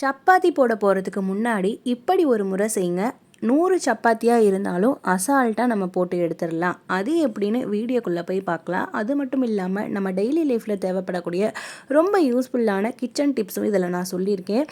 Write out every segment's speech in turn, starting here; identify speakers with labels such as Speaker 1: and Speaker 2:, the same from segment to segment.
Speaker 1: சப்பாத்தி போட போகிறதுக்கு முன்னாடி இப்படி ஒரு முறை செய்யுங்க. நூறு சப்பாத்தியாக இருந்தாலும் அசால்ட்டாக நம்ம போட்டு எடுத்துடலாம். அது எப்படின்னு வீடியோக்குள்ளே போய் பார்க்கலாம். அது மட்டும் இல்லாமல் நம்ம டெய்லி லைஃப்பில் தேவைப்படக்கூடிய ரொம்ப யூஸ்ஃபுல்லான கிச்சன் டிப்ஸும் இதில் நான் சொல்லியிருக்கேன்.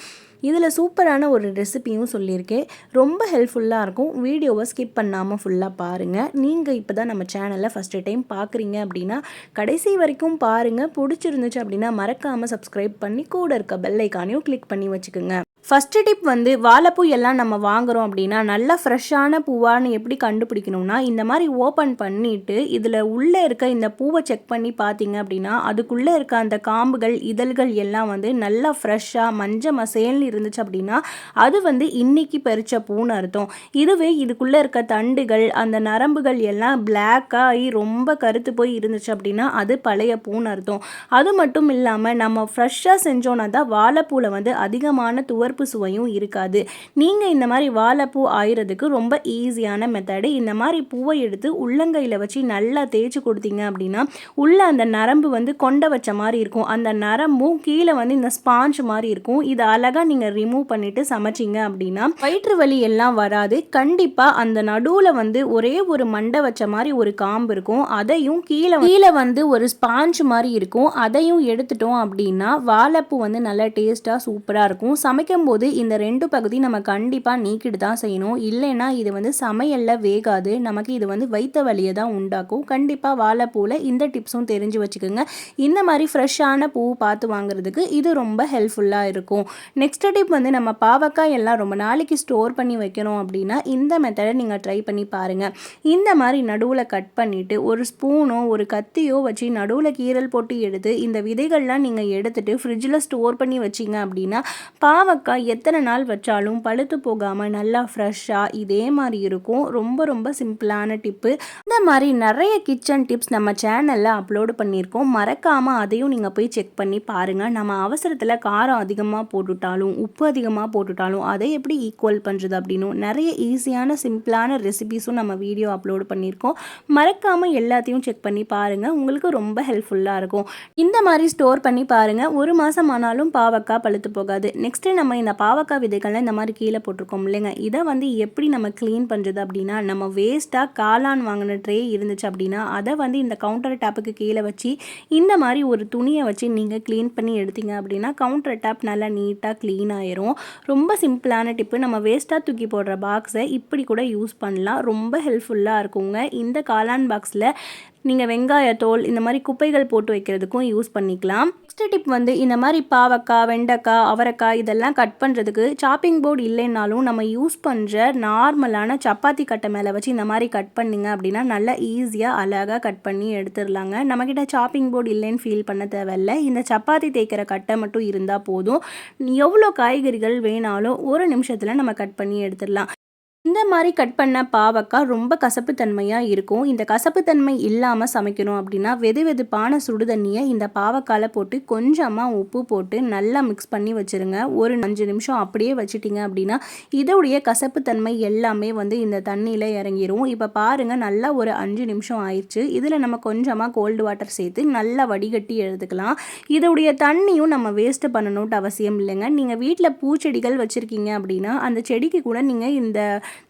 Speaker 1: இதில் சூப்பரான ஒரு ரெசிபியும் சொல்லியிருக்கேன். ரொம்ப ஹெல்ப்ஃபுல்லாக இருக்கும். வீடியோவை ஸ்கிப் பண்ணாமல் ஃபுல்லாக பாருங்கள் நீங்கள் இப்போ தான் நம்ம சேனலில் ஃபஸ்ட்டு டைம் பார்க்குறீங்க அப்படின்னா கடைசி வரைக்கும் பாருங்கள் பிடிச்சிருந்துச்சு அப்படின்னா மறக்காமல் சப்ஸ்கிரைப் பண்ணி கூட இருக்க பெல் ஐக்கானையும் கிளிக் பண்ணி வச்சுக்கோங்க. ஃபஸ்ட்டு டிப் வந்து வாழைப்பூ எல்லாம் நம்ம வாங்குகிறோம் அப்படின்னா நல்லா ஃப்ரெஷ்ஷான பூவான்னு எப்படி கண்டுபிடிக்கணும்னா இந்த மாதிரி ஓப்பன் பண்ணிவிட்டு இதில் உள்ளே இருக்க இந்த பூவை செக் பண்ணி பார்த்தீங்க அப்படின்னா அதுக்குள்ளே இருக்க அந்த காம்புகள் இதழ்கள் எல்லாம் வந்து நல்லா ஃப்ரெஷ்ஷாக மஞ்சள் மசேல்னு இருந்துச்சு அப்படின்னா அது வந்து இன்னைக்கு பறித்த பூன்னு அர்த்தம். இதுவே இதுக்குள்ளே இருக்க தண்டுகள் அந்த நரம்புகள் எல்லாம் பிளாக்காகி ரொம்ப கருத்து போய் இருந்துச்சு அப்படின்னா அது பழைய பூன்னு அர்த்தம். அது மட்டும் இல்லாமல் நம்ம ஃப்ரெஷ்ஷாக செஞ்சோன்னா தான் வாழைப்பூவில் வந்து அதிகமான துவர்ப்பு சுவையும் இருக்காது. நீங்கள் இந்த மாதிரி வாழைப்பூ ஆயிரதுக்கு ரொம்ப ஈஸியான மெத்தடு இந்த மாதிரி பூவை எடுத்து உள்ளங்கையில் வச்சு நல்லா தேய்ச்சி கொடுத்தீங்க அப்படின்னா உள்ளே அந்த நரம்பு வந்து கொண்ட வச்ச மாதிரி இருக்கும். அந்த நரம்பும் கீழே வந்து இந்த ஸ்பாஞ்ச் மாதிரி இருக்கும். இதை அழகாக நீங்கள் ரிமூவ் பண்ணிவிட்டு சமைச்சிங்க அப்படின்னா வயிற்று வலி எல்லாம் வராது. கண்டிப்பாக அந்த நடுவில் வந்து ஒரே ஒரு மண்டை வச்ச மாதிரி ஒரு காம்பு இருக்கும். அதையும் கீழே கீழே வந்து ஒரு ஸ்பாஞ்ச் மாதிரி இருக்கும். அதையும் எடுத்துட்டோம் அப்படின்னா வாழைப்பூ வந்து நல்லா டேஸ்ட்டாக சூப்பராக இருக்கும். சமைக்க போது இந்த ரெண்டு பகுதி நம்ம கண்டிப்பாக நீக்கிட்டு தான் செய்யணும். இல்லைன்னா இது வந்து சமையலில் வேகாது. நமக்கு இது வந்து வைத்த வலியை தான் உண்டாக்கும். கண்டிப்பாக வாழைப்பூவில் இந்த டிப்ஸும் தெரிஞ்சு வச்சுக்கோங்க. இந்த மாதிரி ஃப்ரெஷ்ஷான பூ பார்த்து வாங்குறதுக்கு இது ரொம்ப ஹெல்ப்ஃபுல்லாக இருக்கும். நெக்ஸ்ட் டிப் வந்து நம்ம பாவக்காய் எல்லாம் ரொம்ப நாளைக்கு ஸ்டோர் பண்ணி வைக்கணும் அப்படின்னா இந்த மெத்தடை நீங்கள் ட்ரை பண்ணி பாருங்கள் இந்த மாதிரி நடுவில் கட் பண்ணிவிட்டு ஒரு ஸ்பூனோ ஒரு கத்தியோ வச்சு நடுவில் கீரல் போட்டு எடுத்து இந்த விதைகள்லாம் நீங்கள் எடுத்துகிட்டு ஃப்ரிட்ஜில் ஸ்டோர் பண்ணி வச்சிங்க அப்படின்னா பாவக்காய் எத்தனை நாள் வச்சாலும் பழுத்து போகாமல் நல்லா ஃப்ரெஷ்ஷாக இதே மாதிரி இருக்கும். ரொம்ப ரொம்ப சிம்பிளான டிப்பு இந்த மாதிரி நிறைய கிச்சன் டிப்ஸ் நம்ம சேனலில் அப்லோடு பண்ணியிருக்கோம். மறக்காமல் அதையும் நீங்கள் போய் செக் பண்ணி பாருங்கள் நம்ம அவசரத்தில் காரம் அதிகமாக போட்டுட்டாலும் உப்பு அதிகமாக போட்டுட்டாலும் அதை எப்படி ஈக்குவல் பண்ணுறது அப்படின்னும் நிறைய ஈஸியான சிம்பிளான ரெசிபிஸும் நம்ம வீடியோ அப்லோடு பண்ணியிருக்கோம். மறக்காமல் எல்லாத்தையும் செக் பண்ணி பாருங்கள் உங்களுக்கு ரொம்ப ஹெல்ப்ஃபுல்லாக இருக்கும். இந்த மாதிரி ஸ்டோர் பண்ணி பாருங்கள் ஒரு மாதம் ஆனாலும் பாவக்காய் பழுத்து போகாது. நெக்ஸ்ட்டு நம்ம இந்த பாவக்காய் விதைகள்லாம் இந்த மாதிரி கீழே போட்டிருக்கோம் இல்லைங்க. இதை வந்து எப்படி நம்ம க்ளீன் பண்ணுறது அப்படின்னா நம்ம வேஸ்ட்டாக காளான் வாங்கின ட்ரே இருந்துச்சு அப்படின்னா அதை வந்து இந்த கவுண்டர் டாப்புக்கு கீழே வச்சு இந்த மாதிரி ஒரு துணியை வச்சு நீங்கள் க்ளீன் பண்ணி எடுத்தீங்க அப்படின்னா கவுண்டர் டாப் நல்லா நீட்டாக க்ளீன் ஆயிரும். ரொம்ப சிம்பிளான டிப்பு நம்ம வேஸ்ட்டாக தூக்கி போடுற பாக்ஸை இப்படி கூட யூஸ் பண்ணலாம். ரொம்ப ஹெல்ப்ஃபுல்லாக இருக்குங்க. இந்த காளான் பாக்ஸில் நீங்கள் வெங்காயத்தோல் இந்த மாதிரி குப்பைகள் போட்டு வைக்கிறதுக்கும் யூஸ் பண்ணிக்கலாம். நெக்ஸ்ட் டிப் வந்து இந்த மாதிரி பாவக்காய் வெண்டைக்காய் அவரைக்காய் இதெல்லாம் கட் பண்ணுறதுக்கு சாப்பிங் போர்டு இல்லைன்னாலும் நம்ம யூஸ் பண்ணுற நார்மலான சப்பாத்தி கட்டை மேலே வச்சு இந்த மாதிரி கட் பண்ணிங்க அப்படின்னா நல்லா ஈஸியாக அழகாக கட் பண்ணி எடுத்துடலாங்க. நம்மக்கிட்ட சாப்பிங் போர்டு இல்லைன்னு ஃபீல் பண்ண தேவையில்ல. இந்த சப்பாத்தி தேய்க்கிற கட்டை மட்டும் இருந்தால் போதும். எவ்வளோ காய்கறிகள் வேணாலும் ஒரு நிமிஷத்தில் நம்ம கட் பண்ணி எடுத்துடலாம். இந்த மாதிரி கட் பண்ண பாவக்காய் ரொம்ப கசப்புத்தன்மையாக இருக்கும். இந்த கசப்புத்தன்மை இல்லாமல் சமைக்கணும் அப்படின்னா வெது வெதுப்பான சுடு தண்ணியை இந்த பாவக்காயில் போட்டு கொஞ்சமாக உப்பு போட்டு நல்லா மிக்ஸ் பண்ணி வச்சுருங்க. ஒரு அஞ்சு நிமிஷம் அப்படியே வச்சுட்டிங்க அப்படின்னா இதோடைய கசப்புத்தன்மை எல்லாமே வந்து இந்த தண்ணியில் இறங்கிரும். இப்போ பாருங்கள் நல்லா ஒரு அஞ்சு நிமிஷம் ஆயிடுச்சு. இதில் நம்ம கொஞ்சமாக கோல்டு வாட்டர் சேர்த்து நல்லா வடிகட்டி எழுதுக்கலாம் இதோடைய தண்ணியும் நம்ம வேஸ்ட்டு பண்ணணும்ட்டு அவசியம் இல்லைங்க. நீங்கள் வீட்டில் பூச்செடிகள் வச்சுருக்கீங்க அப்படின்னா அந்த செடிக்கு கூட நீங்கள் இந்த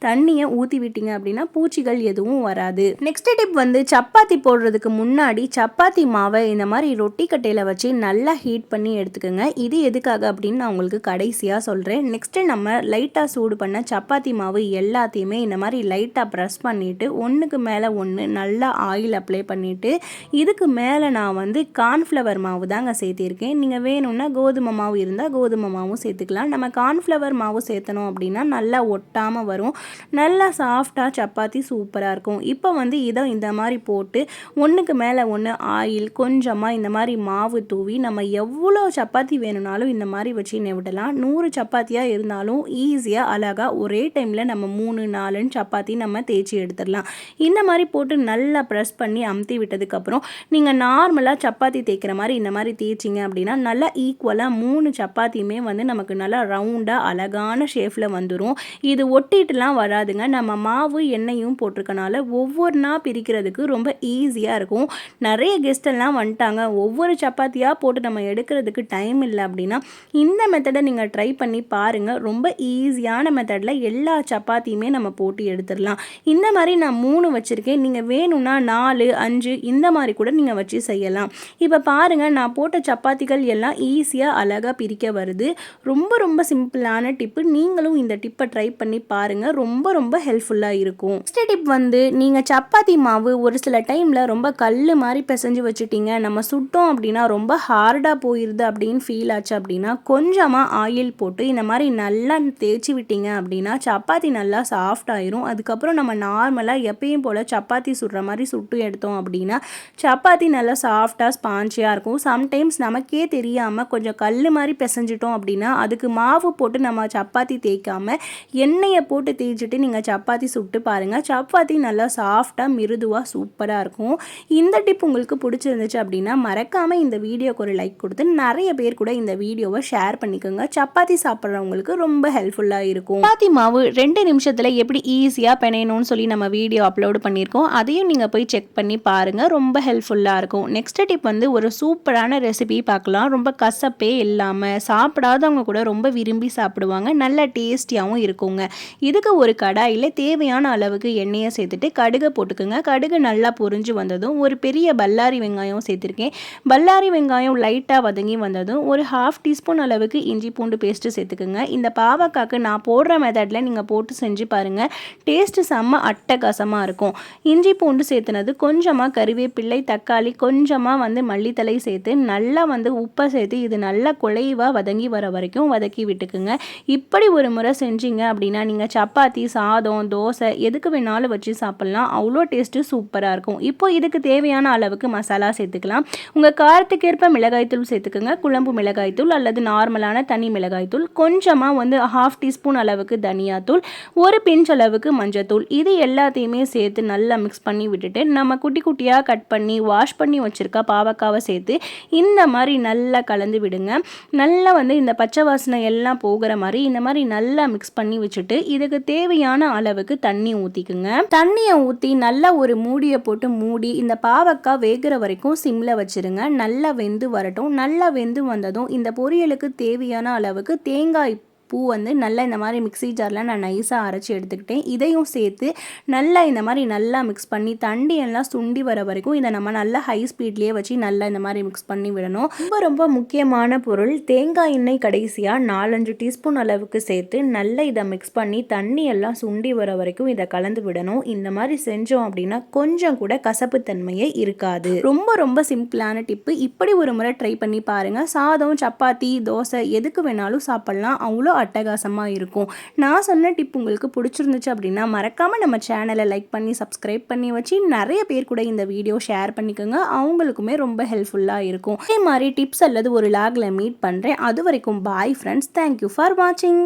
Speaker 1: தண்ணியை ஊற்றி விட்டீங்க அப்படின்னா பூச்சிகள் எதுவும் வராது. நெக்ஸ்ட் டிப் வந்து சப்பாத்தி போடுறதுக்கு முன்னாடி சப்பாத்தி மாவை இந்த மாதிரி ரொட்டி கட்டையில் வச்சு நல்லா ஹீட் பண்ணி எடுத்துக்கோங்க. இது எதுக்காக அப்படின்னு நான் உங்களுக்கு கடைசியாக சொல்கிறேன் நெக்ஸ்ட்டு நம்ம லைட்டாக சூடு பண்ண சப்பாத்தி மாவு எல்லாத்தையுமே இந்த மாதிரி லைட்டாக ப்ரெஸ் பண்ணிவிட்டு ஒன்றுக்கு மேலே ஒன்று நல்லா ஆயில் அப்ளை பண்ணிவிட்டு இதுக்கு மேலே நான் வந்து கார்ன்ஃப்ளவர் மாவு தாங்க சேர்த்திருக்கேன். நீங்கள் வேணும்னா கோதுமை மாவு இருந்தால் கோதுமை மாவும் சேர்த்துக்கலாம். நம்ம கார்ன்ஃப்ளவர் மாவு சேர்த்தணும் அப்படின்னா நல்லா ஒட்டாமல் வரும். நல்லா சாஃப்டாக சப்பாத்தி சூப்பராக இருக்கும். இப்போ வந்து இதை இந்த மாதிரி போட்டு ஒன்றுக்கு மேலே ஒன்று ஆயில் கொஞ்சமாக இந்த மாதிரி மாவு தூவி நம்ம எவ்வளோ சப்பாத்தி வேணும்னாலும் இந்த மாதிரி வச்சு விடலாம் நூறு சப்பாத்தியாக இருந்தாலும் ஈஸியாக அழகாக ஒரே டைமில் நம்ம மூணு நாலுன்னு சப்பாத்தி நம்ம தேய்ச்சி எடுத்துடலாம். இந்த மாதிரி போட்டு நல்லா ப்ரெஸ் பண்ணி அமுத்தி விட்டதுக்கப்புறம் நீங்கள் நார்மலாக சப்பாத்தி தேய்க்கிற மாதிரி இந்த மாதிரி தேய்ச்சிங்க அப்படின்னா நல்லா ஈக்குவலாக மூணு சப்பாத்தியுமே வந்து நமக்கு நல்லா ரவுண்டாக அழகான ஷேஃபில் வந்துடும் இது ஒட்டிட்டுலாம் எல்லாம் வராதுங்க. நம்ம மாவு எண்ணெயும் போட்டிருக்கனால ஒவ்வொன்றா பிரிக்கிறதுக்கு ரொம்ப ஈஸியாக இருக்கும். நிறைய கெஸ்டெல்லாம் வந்துட்டாங்க. ஒவ்வொரு சப்பாத்தியாக போட்டு நம்ம எடுக்கிறதுக்கு டைம் இல்லை அப்படின்னா இந்த மெத்தடை நீங்கள் ட்ரை பண்ணி பாருங்கள் ரொம்ப ஈஸியான மெத்தடில் எல்லா சப்பாத்தியுமே நம்ம போட்டு எடுத்துடலாம். இந்த மாதிரி நான் மூணு வச்சுருக்கேன். நீங்கள் வேணும்னா நாலு அஞ்சு இந்த மாதிரி கூட நீங்கள் வச்சு செய்யலாம். இப்போ பாருங்கள் நான் போட்ட சப்பாத்திகள் எல்லாம் ஈஸியாக அழகாக பிரிக்க வருது. ரொம்ப ரொம்ப சிம்பிளான டிப்பு நீங்களும் இந்த டிப்பை ட்ரை பண்ணி பாருங்கள் ரொம்ப ரொம்ப ஹெல்ப்ஃபுல்லாக இருக்கும். நெக்ஸ்ட் டிப் வந்து நீங்கள் சப்பாத்தி மாவு ஒரு சில டைமில் ரொம்ப கல் மாதிரி பிசைஞ்சு வச்சுட்டீங்க. நம்ம சுட்டோம் அப்படின்னா ரொம்ப ஹார்டாக போயிடுது அப்படின்னு ஃபீல் ஆச்சு அப்படின்னா கொஞ்சமாக ஆயில் போட்டு இந்த மாதிரி நல்லா தேய்ச்சி விட்டீங்க அப்படின்னா சப்பாத்தி நல்லா சாஃப்ட் ஆயிரும். அதுக்கப்புறம் நம்ம நார்மலாக எப்பயும் போல் சப்பாத்தி சுடுற மாதிரி சுட்டு எடுத்தோம் அப்படின்னா சப்பாத்தி நல்லா சாஃப்டாக ஸ்பான்ச்சியாக இருக்கும். சம்டைம்ஸ் நமக்கே தெரியாமல் கொஞ்சம் கல் மாதிரி பிசைஞ்சிட்டோம் அப்படின்னா அதுக்கு மாவு போட்டு நம்ம சப்பாத்தி தேய்க்காமல் எண்ணெயை போட்டு தேய்ச்சிட்டு நீங்கள் சப்பாத்தி சுட்டு பாருங்கள் சப்பாத்தி நல்லா சாஃப்டாக மிருதுவாக சூப்பராக இருக்கும். இந்த டிப் உங்களுக்கு பிடிச்சிருந்துச்சு அப்படின்னா மறக்காமல் இந்த வீடியோக்கு ஒரு லைக் கொடுத்து நிறைய பேர் கூட இந்த வீடியோவை ஷேர் பண்ணிக்கோங்க. சப்பாத்தி சாப்பிட்றவங்களுக்கு ரொம்ப ஹெல்ப்ஃபுல்லாக இருக்கும். சப்பாத்தி மாவு ரெண்டு நிமிஷத்தில் எப்படி ஈஸியாக பிணையணும்னு சொல்லி நம்ம வீடியோ அப்லோடு பண்ணியிருக்கோம். அதையும் நீங்கள் போய் செக் பண்ணி பாருங்கள் ரொம்ப ஹெல்ப்ஃபுல்லாக இருக்கும். நெக்ஸ்ட் டிப் வந்து ஒரு சூப்பரான ரெசிபி பார்க்கலாம். ரொம்ப கசப்பே இல்லாமல் சாப்பிடாதவங்க கூட ரொம்ப விரும்பி சாப்பிடுவாங்க. நல்ல டேஸ்டியாகவும் இருக்குங்க. இதுக்கு ஒரு கடாயில் தேவையான அளவுக்கு எண்ணெயை சேர்த்துட்டு கடுகை போட்டுக்கோங்க. கடுகு நல்லா பொரிஞ்சு வந்ததும் ஒரு பெரிய பல்லாரி வெங்காயம் சேர்த்துருக்கேன். பல்லாரி வெங்காயம் லைட்டாக வதங்கி வந்ததும் ஒரு ஹாஃப் டீஸ்பூன் அளவுக்கு இஞ்சி பூண்டு பேஸ்ட்டு சேர்த்துக்குங்க. இந்த பாவக்காக்கு நான் போடுற மெத்தடில் நீங்கள் போட்டு செஞ்சு பாருங்கள் டேஸ்ட்டு செம்ம அட்டகாசமாக இருக்கும். இஞ்சி பூண்டு சேர்த்துனது கொஞ்சமாக கருவேப்பிள்ளை தக்காளி கொஞ்சமாக வந்து மல்லித்தலை சேர்த்து நல்லா வந்து உப்பை சேர்த்து இது நல்லா குழைவாக வதங்கி வர வரைக்கும் வதக்கி விட்டுக்குங்க. இப்படி ஒரு முறை செஞ்சீங்க அப்படின்னா நீங்கள் சப்பாத்தி சப்பாத்தி சாதம் தோசை எதுக்கு வேணாலும் வச்சு சாப்பிட்லாம். அவ்வளோ டேஸ்ட்டு சூப்பராக இருக்கும். இப்போ இதுக்கு தேவையான அளவுக்கு மசாலா சேர்த்துக்கலாம். உங்கள் காரத்துக்கேற்ப மிளகாய்த்தூள் சேர்த்துக்கோங்க. குழம்பு மிளகாய்த்தூள் அல்லது நார்மலான தனி மிளகாய்த்தூள் கொஞ்சமாக வந்து ஹாஃப் டீஸ்பூன் அளவுக்கு தனியாத்தூள் ஒரு பிஞ்ச் அளவுக்கு மஞ்சத்தூள் இது எல்லாத்தையுமே சேர்த்து நல்லா மிக்ஸ் பண்ணி விட்டுட்டு நம்ம குட்டி குட்டியாக கட் பண்ணி வாஷ் பண்ணி வச்சுருக்க பாவக்காவை சேர்த்து இந்த மாதிரி நல்லா கலந்து விடுங்க. நல்லா வந்து இந்த பச்சை வாசனை எல்லாம் போகிற மாதிரி இந்த மாதிரி நல்லா மிக்ஸ் பண்ணி வச்சுட்டு இதுக்கு தேவையான அளவுக்கு தண்ணி ஊற்றிக்குங்க தண்ணியை ஊற்றி நல்லா ஒரு மூடியை போட்டு மூடி இந்த பாவக்காய் வேகிற வரைக்கும் சிம்மில் வச்சுருங்க. நல்லா வெந்து வரட்டும். நல்லா வெந்து வந்ததும் இந்த பொரியலுக்கு தேவையான அளவுக்கு தேங்காய் பூ வந்து நல்லா இந்த மாதிரி மிக்ஸி ஜாரில் நான் நைஸாக அரைச்சி எடுத்துக்கிட்டேன். இதையும் சேர்த்து நல்லா இந்த மாதிரி நல்லா மிக்ஸ் பண்ணி தண்டி எல்லாம் சுண்டி வர வரைக்கும் இதை நம்ம நல்லா ஹை ஸ்பீட்லேயே வச்சு நல்லா இந்த மாதிரி மிக்ஸ் பண்ணி விடணும். ரொம்ப ரொம்ப முக்கியமான பொருள் தேங்காய் எண்ணெய் கடைசியாக நாலஞ்சு டீஸ்பூன் அளவுக்கு சேர்த்து நல்லா இதை மிக்ஸ் பண்ணி தண்ணி எல்லாம் சுண்டி வர வரைக்கும் இதை கலந்து விடணும். இந்த மாதிரி செஞ்சோம் அப்படின்னா கொஞ்சம் கூட கசப்பு தன்மையே இருக்காது. ரொம்ப ரொம்ப சிம்பிளான டிப்பு இப்படி ஒரு முறை ட்ரை பண்ணி பாருங்கள் சாதம் சப்பாத்தி தோசை எதுக்கு வேணாலும் சாப்பிட்லாம். அவ்வளோ அட்டகாசமாக இருக்கும். நான் சொன்ன டிப் உங்களுக்கு பிடிச்சிருந்துச்சு அப்படின்னா மறக்காமல் நம்ம சேனலை லைக் பண்ணி சப்ஸ்கிரைப் பண்ணி வச்சு நிறைய பேர் கூட இந்த வீடியோ ஷேர் பண்ணிக்கோங்க. அவங்களுக்குமே ரொம்ப ஹெல்ப்ஃபுல்லாக இருக்கும். இதே மாதிரி டிப்ஸ் அல்லது ஒரு லாகில் மீட் பண்ணுறேன் அது வரைக்கும் பாய் ஃப்ரெண்ட்ஸ் தேங்க்யூ ஃபார் வாட்சிங்